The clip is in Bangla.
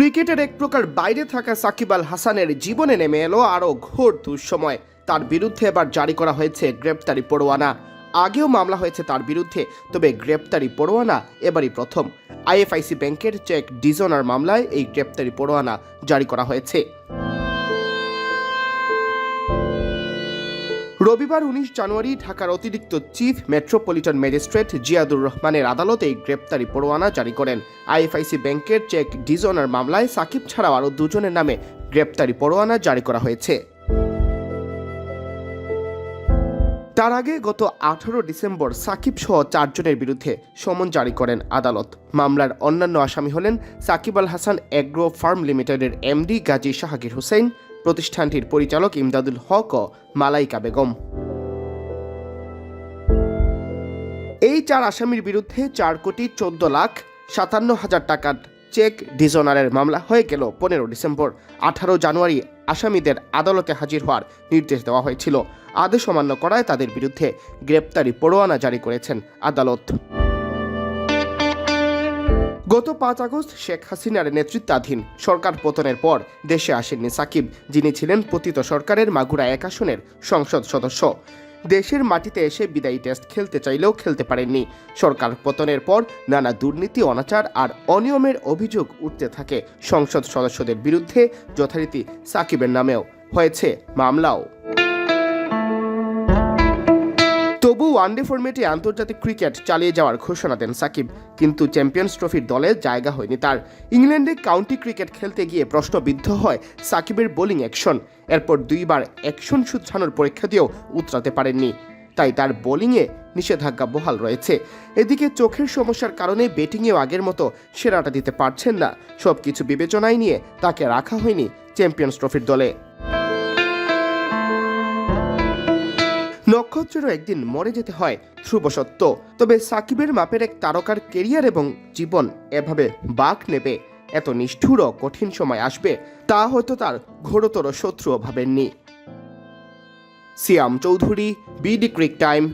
ক্রিকেটের এক প্রকার বাইরে থাকা সাকিব আল হাসানের জীবনে নেমে এলো আরও ঘোর দুঃসময়। তার বিরুদ্ধে এবার জারি করা হয়েছে গ্রেপ্তারি পরোয়ানা। আগেও মামলা হয়েছে তার বিরুদ্ধে, তবে গ্রেপ্তারি পরোয়ানা এবারই প্রথম। আইএফআইসি ব্যাংকের চেক ডিজোনার মামলায় এই গ্রেপ্তারি পরোয়ানা জারি করা হয়েছে। রবিবার উনিশ জানুয়ারি ঢাকার অতিরিক্ত চিফ মেট্রোপলিটন ম্যাজিস্ট্রেট জিয়াদুর রহমানের আদালতে এই গ্রেপ্তারি পরোয়ানা জারি করেন। আইএফআইসি ব্যাংকের চেক ডিজোনার মামলায় সাকিব ছাড়াও আরও দুজনের নামে গ্রেপ্তারি পরোয়ানা জারি করা হয়েছে। তার আগে গত আঠারো ডিসেম্বর সাকিব সহ চারজনের বিরুদ্ধে সমন জারি করেন আদালত। মামলার অন্যান্য আসামি হলেন সাকিব আল হাসান অ্যাগ্রো ফার্ম লিমিটেডের এমডি গাজী শাহাকির হোসেন প্রতিষ্ঠানটির পরিচালক ইমদাদুল হক ও মালাইকা বেগম। এই চার আসামির বিরুদ্ধে চার কোটি চোদ্দ লাখ সাতান্ন হাজার টাকার চেক ডিজোনারের মামলা হয়ে গেল পনেরো ডিসেম্বর। আঠারো জানুয়ারি আসামিদের আদালতে হাজির হওয়ার নির্দেশ দেওয়া হয়েছিল। আদেশ অমান্য করায় তাদের বিরুদ্ধে গ্রেপ্তারি পরোয়ানা জারি করেছেন আদালত। গত পাঁচ আগস্ট শেখ হাসিনার নেতৃত্বাধীন সরকার পতনের পর দেশে আসেননি সাকিব, যিনি ছিলেন পতিত সরকারের মাগুরা এক আসনের সংসদ সদস্য। দেশের মাটিতে এসে বিদায়ী টেস্ট খেলতে চাইলেও খেলতে পারেননি। সরকার পতনের পর নানা দুর্নীতি, অনাচার আর অনিয়মের অভিযোগ উঠতে থাকে সংসদ সদস্যদের বিরুদ্ধে, যথারীতি সাকিবের নামেও। হয়েছে মামলাও। ওয়ানডে ফরম্যাটে আন্তর্জাতিক ক্রিকেট চালিয়ে যাওয়ার ঘোষণা দেন সাকিব, কিন্তু চ্যাম্পিয়ন্স ট্রফির দলে জায়গা হয়নি তার। ইংল্যান্ডে কাউন্টি ক্রিকেট খেলতে গিয়ে প্রশ্নবিদ্ধ হয় সাকিবের বোলিং অ্যাকশন। এরপর দুইবার অ্যাকশন শুধরানোর পরীক্ষা দিয়েও উতরাতে পারেননি। তাই তার বোলিংয়ে নিষেধাজ্ঞা বহাল রয়েছে। এদিকে চোখের সমস্যার কারণে ব্যাটিংয়েও আগের মতো সেরাটা দিতে পারছেন না। সব কিছু বিবেচনায় নিয়ে তাকে রাখা হয়নি চ্যাম্পিয়ন্স ট্রফির দলে। নক্ষত্রেরও একদিন মরে যেতে হয়, ধ্রুব সত্য। তবে সাকিবের মাপের এক তারকার কেরিয়ার এবং জীবন এভাবে বাঘ নেবে, এত নিষ্ঠুর কঠিন সময় আসবে, তা হয়তো তার ঘোরতর শত্রুও ভাবেননি। Siam Chowdhury, BD cric time.